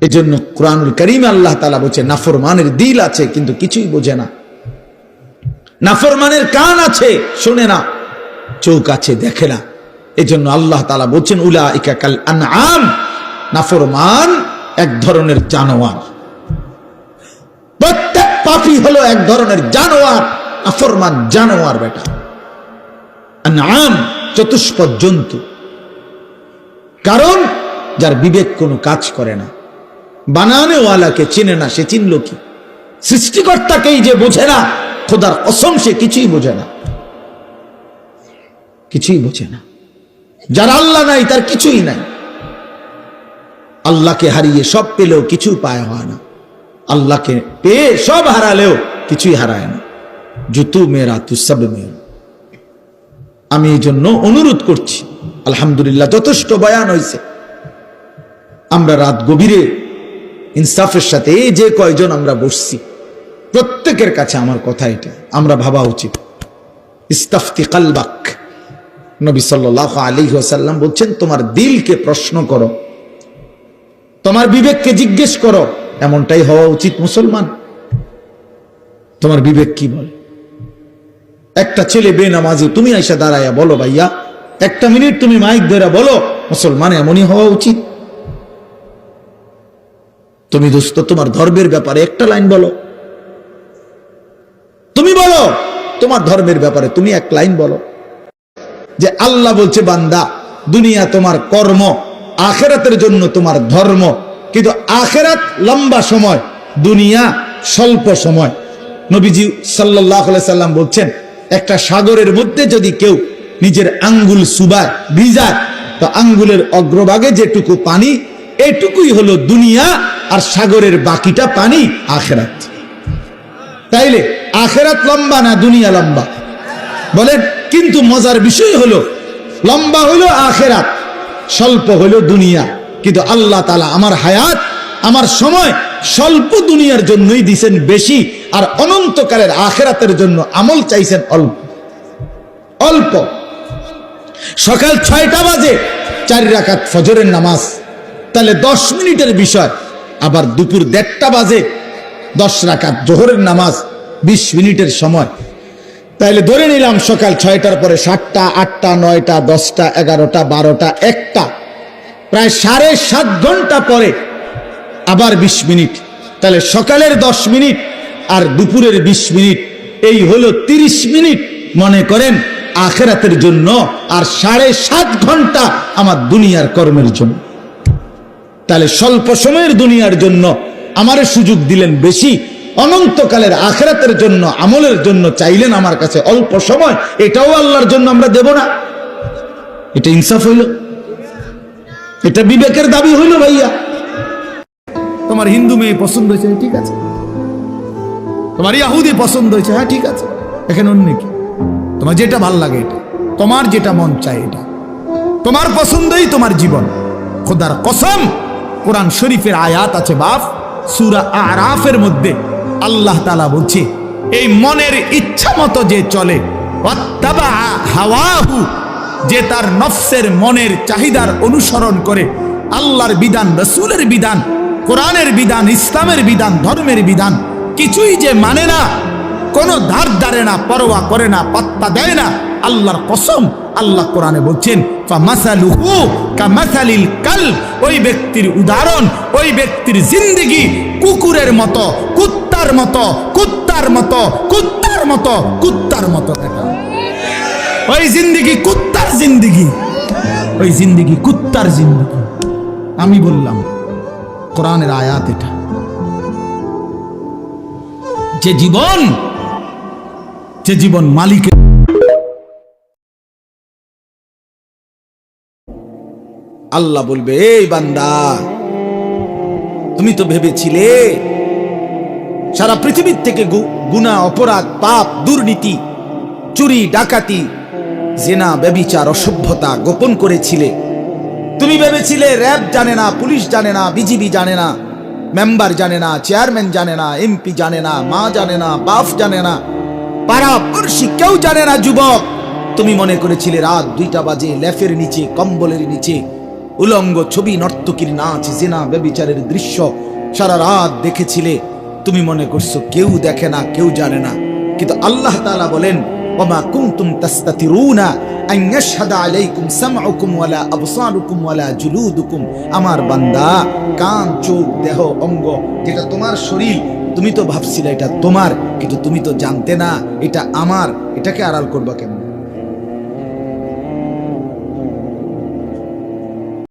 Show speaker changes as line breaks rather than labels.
এজন্য কোরআনুল করিম আল্লাহ তালা বলছে, নাফরমানের দিল আছে, কিন্তু কিছুই বোঝে না। নাফরমানের কান আছে, শোনে না, চোখ আছে, দেখে না। এজন্য আল্লাহ তালা বলছেন উলা ইকাকাল আনআম, নাফরমান এক ধরনের জানোয়ার। প্রত্যেক পাপি হলো এক ধরনের জানোয়ার, নাফরমান জানোয়ার বেটা। আনআম চতুষ্পদ জন্তু। কারণ, যার বিবেক কোনো কাজ করে না। বানানেওয়ালাকে চেনে না, সে চিনল কি? সৃষ্টিকর্তাকেই যে বোঝে না, খোদার অসম সে কিছুই বোঝে না। কিছুই বোঝে না। যার আল্লাহ নাই, তার কিছুই নাই। আল্লাহকে হারিয়ে সব পেলেও কিছু পায় হয় না। আল্লাহকে পেয়ে সব হারালেও কিছুই হারায় না। জুতু মেরা তু সব মেরা আমি এই জন্য অনুরোধ করছি, আলহামদুলিল্লাহ যথেষ্ট বয়ান হয়েছে আমরা রাত গভীরে ইনসাফের সাথে, এই যে কয়জন আমরা বসছি, প্রত্যেকের কাছে আমার কথা এটা, আমরা ভাবা উচিত। ইস্তাফতি কালবাক, নবী সাল্লাহ আলী সাল্লাম বলছেন, তোমার দিলকে প্রশ্ন করো, তোমার বিবেককে জিজ্ঞেস করো, এমনটাই হওয়া উচিত মুসলমান। তোমার বিবেক কি বলে? একটা ছেলে বেনামাজি, তুমি আইসা দাঁড়াইয়া বলো ভাইয়া, একটা মিনিট তুমি মাইক ধরে বলো, মুসলমান এমনই হওয়া উচিত? তুমি দোস্ত, তোমার ধর্মের ব্যাপারে একটা লাইন বলো। তুমি বলো, তোমার ধর্মের ব্যাপারে তুমি এক লাইন বলো। যে আল্লাহ বলছে, বান্দা, দুনিয়া তোমার কর্ম, আখেরাতের জন্য তোমার ধর্ম। কিন্তু আখেরাত লম্বা সময়, দুনিয়া স্বল্প সময়। নবীজি সাল্লাহ সাল্লাম বলছেন, একটা সাগরের মধ্যে যদি কেউ নিজের আঙ্গুল সুবায়, ভিজায়, তো আঙ্গুলের অগ্রভাগে যেটুকু পানি এটুকুই হলো দুনিয়া আর সাগরের বাকিটা পানি আখেরাত। তাইলে আখেরাত লম্বা না দুনিয়া লম্বা? বলেন, কিন্তু মজার বিষয় হলো, লম্বা হলো আখেরাত, স্বল্প হলো দুনিয়া। কিন্তু আল্লাহ তালা আমার হায়াত, আমার সময় স্বল্প দুনিয়ার জন্যই দিছেন বেশি, আর অনন্তকালের আখেরাতের জন্য আমল চাইছেন অল্প। অল্প। সকাল ছয়টা বাজে, চার রাকাত ফজরের নামাজ। তাহলে দশ মিনিটের বিষয়। আবার দুপুর দেড়টা বাজে, দশ রাকাত জোহরের নামাজ, বিশ মিনিটের সময়। তাইলে ধরে নিলাম সকাল ছয়টার পরে সাতটা, আটটা, নয়টা, দশটা, এগারোটা, বারোটা, একটা। প্রায় সাড়ে সাত ঘণ্টা পরে আবার বিশ মিনিট। তাহলে সকালের দশ মিনিট আর দুপুরের বিশ মিনিট, এই হলো তিরিশ মিনিট। মনে করেন আখেরাতের জন্য আর সাড়ে সাত ঘণ্টা আমার দুনিয়ার কর্মের জন্য। তাহলে স্বল্প সময়ের দুনিয়ার জন্য আমারে সুযোগ দিলেন বেশি, অনন্তকালের আখেরাতের জন্য, আমলের জন্য চাইলেন আমার কাছে অল্প সময়, এটাও আল্লাহর জন্য আমরা দেব না। এটা ইনসাফ হইল। এটা বিবেকের দাবি হইল ভাইয়া। তোমার হিন্দু মেয়ে পছন্দ হয়েছে, ঠিক আছে। তোমার ইয়াহুদি পছন্দ হয়েছে হ্যাঁ ঠিক আছে। এখানে অন্য কি? তোমার যেটা ভালো লাগে এটা। তোমার যেটা মন চায় এটা। তোমার পছন্দই তোমার জীবন। খোদার কসম। কোরআন শরীফের আয়াত আছে বাপ, সুরা আরাফের মধ্যে। আল্লাহ তালা বলছে, এই মনের ইচ্ছা মতো যে চলে হাওয়াহু যে তার নফসের মনের চাহিদার অনুসরণ করে, আল্লাহর বিধান, রসুলের বিধান, কোরআনের বিধান, ইসলামের বিধান, ধর্মের বিধান, কিছুই যে মানে না, কোনো ধার ধারে না, পরোয়া করে না, পাত্তা দেয় না, আল্লাহর কসম আল্লাহ কোরআনে বলছেন ওই ব্যক্তির উদাহরণ, ওই ব্যক্তির জিন্দেগি কুকুরের মতো, কুত্তার মতো কুত্তার মতো কুত্তার মতো কুত্তার মতো ওই জিন্দেগি কুত্তার জিন্দেগি, ওই জিন্দেগি কুত্তার জিন্দেগি। আমি বললাম, কোরআনের আয়াত এটা। যে জীবন যে জীবন মালিকের আল্লাহ বলবে, এই বান্দা, তুমি তো ভেবেছিলে সারা পৃথিবীর থেকে গু- গুনাহ অপরাধ, পাপ, দুর্নীতি, চুরি, ডাকাতি, জেনা, ব্যবিচার, অসভ্যতা গোপন করেছিলে। তুমি ভেবেছিলে র্যাব জানে না, পুলিশ জানে না, বিজিবি জানে না, মেম্বার জানে না, চেয়ারম্যান জানে না, এমপি জানে না, মা জানে না বাপ জানে না পাড়া পড়শি কেউ জানে না, যুবক। তুমি মনে করেছিলে রাত দুইটা বাজে ল্যাফের নিচে, কম্বলের নিচে উলঙ্গ ছবি নর্তকীর নাচ, জেনা ব্যবিচারের দৃশ্য সারা রাত দেখেছিলে। তুমি মনে করছ কেউ দেখে না, কেউ জানে না। কিন্তু আল্লাহ তাআলা বলেন, ওমা কুনতুম তাস্তাতিরুনা আন ইয়াশহাদা আলাইকুম সামউকুম ওয়ালা আবসারুকুম ওয়ালা আমার বান্দা, কান, চোখ, দেহ, অঙ্গ, যেটা তোমার শরীর, তুমি তো ভাবছিলে এটা তোমার, কিন্তু তুমি তো জানতে না, এটা আমার, এটাকে আড়াল করবা কেমন?